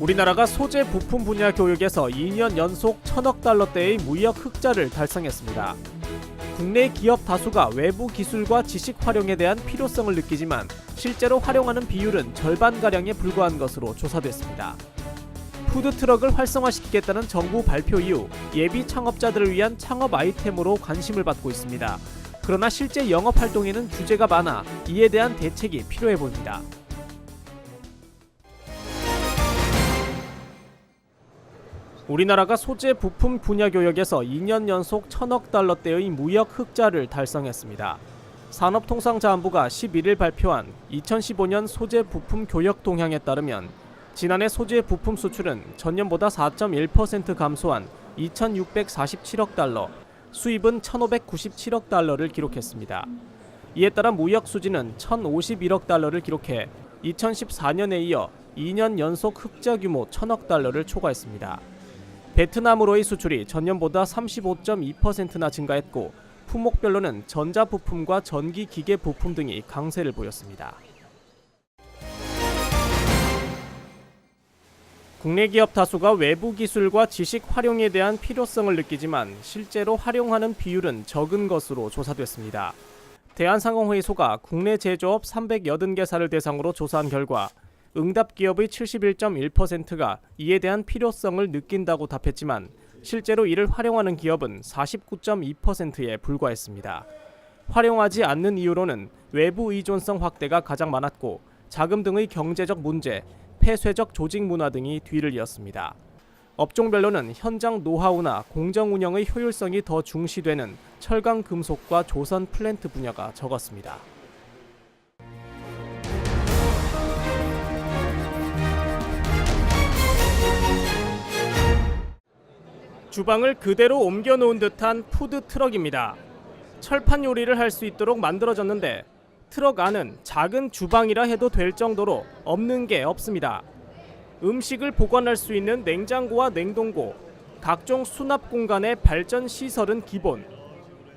우리나라가 소재 부품 분야 교육에서 2년 연속 천억 달러대의 무역 흑자를 달성했습니다. 국내 기업 다수가 외부 기술과 지식 활용에 대한 필요성을 느끼지만 실제로 활용하는 비율은 절반가량에 불과한 것으로 조사됐습니다. 푸드트럭을 활성화시키겠다는 정부 발표 이후 예비 창업자들을 위한 창업 아이템으로 관심을 받고 있습니다. 그러나 실제 영업 활동에는 규제가 많아 이에 대한 대책이 필요해 보입니다. 우리나라가 소재 부품 분야 교역에서 2년 연속 천억 달러대의 무역 흑자를 달성했습니다. 산업통상자원부가 11일 발표한 2015년 소재 부품 교역 동향에 따르면 지난해 소재 부품 수출은 전년보다 4.1% 감소한 2,647억 달러, 수입은 1,597억 달러를 기록했습니다. 이에 따라 무역 수지는 1,051억 달러를 기록해 2014년에 이어 2년 연속 흑자 규모 1,000억 달러를 초과했습니다. 베트남으로의 수출이 전년보다 35.2%나 증가했고 품목별로는 전자 부품과 전기 기계 부품 등이 강세를 보였습니다. 국내 기업 다수가 외부 기술과 지식 활용에 대한 필요성을 느끼지만 실제로 활용하는 비율은 적은 것으로 조사됐습니다. 대한상공회의소가 국내 제조업 380개사를 대상으로 조사한 결과 응답 기업의 71.1%가 이에 대한 필요성을 느낀다고 답했지만 실제로 이를 활용하는 기업은 49.2%에 불과했습니다. 활용하지 않는 이유로는 외부 의존성 확대가 가장 많았고 자금 등의 경제적 문제, 폐쇄적 조직 문화 등이 뒤를 이었습니다. 업종별로는 현장 노하우나 공정 운영의 효율성이 더 중시되는 철강 금속과 조선 플랜트 분야가 적었습니다. 주방을 그대로 옮겨 놓은 듯한 푸드 트럭입니다. 철판 요리를 할 수 있도록 만들어졌는데 트럭 안은 작은 주방이라 해도 될 정도로 없는 게 없습니다. 음식을 보관할 수 있는 냉장고와 냉동고, 각종 수납 공간의 발전 시설은 기본.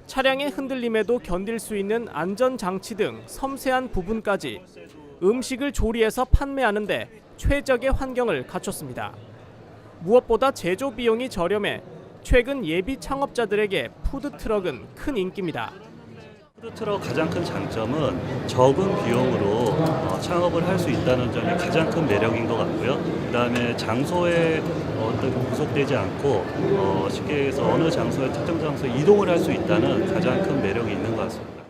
차량의 흔들림에도 견딜 수 있는 안전 장치 등 섬세한 부분까지 음식을 조리해서 판매하는데 최적의 환경을 갖췄습니다. 무엇보다 제조 비용이 저렴해 최근 예비 창업자들에게 푸드 트럭은 큰 인기입니다. 푸드트럭 가장 큰 장점은 적은 비용으로 어, 창업을 할 수 있다는 점이 가장 큰 매력인 것 같고요. 그다음에 장소에 어떤 구속되지 않고 어, 쉽게 해서 어느 장소에 특정 장소에 이동을 할 수 있다는 가장 큰 매력이 있는 것 같습니다.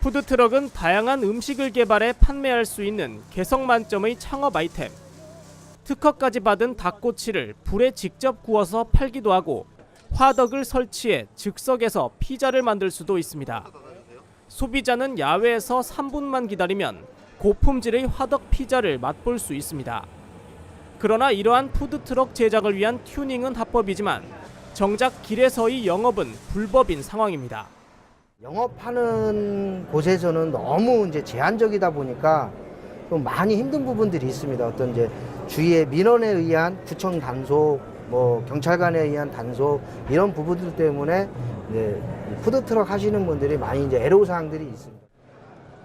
푸드 트럭은 다양한 음식을 개발해 판매할 수 있는 개성 만점의 창업 아이템. 특허까지 받은 닭꼬치를 불에 직접 구워서 팔기도 하고 화덕을 설치해 즉석에서 피자를 만들 수도 있습니다. 소비자는 야외에서 3분만 기다리면 고품질의 화덕 피자를 맛볼 수 있습니다. 그러나 이러한 푸드트럭 제작을 위한 튜닝은 합법이지만 정작 길에서의 영업은 불법인 상황입니다. 영업하는 곳에서는 너무 이제 제한적이다 보니까 좀 많이 힘든 부분들이 있습니다. 어떤 이제 주위의 민원에 의한 구청 단속, 뭐 경찰관에 의한 단속 이런 부분들 때문에 이제 푸드트럭 하시는 분들이 많이 이제 애로우 사항들이 있습니다.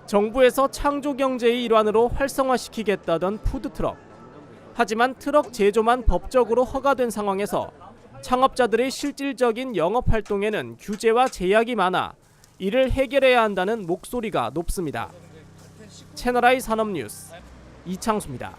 정부에서 창조 경제의 일환으로 활성화시키겠다던 푸드트럭. 하지만 트럭 제조만 법적으로 허가된 상황에서 창업자들의 실질적인 영업 활동에는 규제와 제약이 많아 이를 해결해야 한다는 목소리가 높습니다. 채널I 산업뉴스 이창수입니다.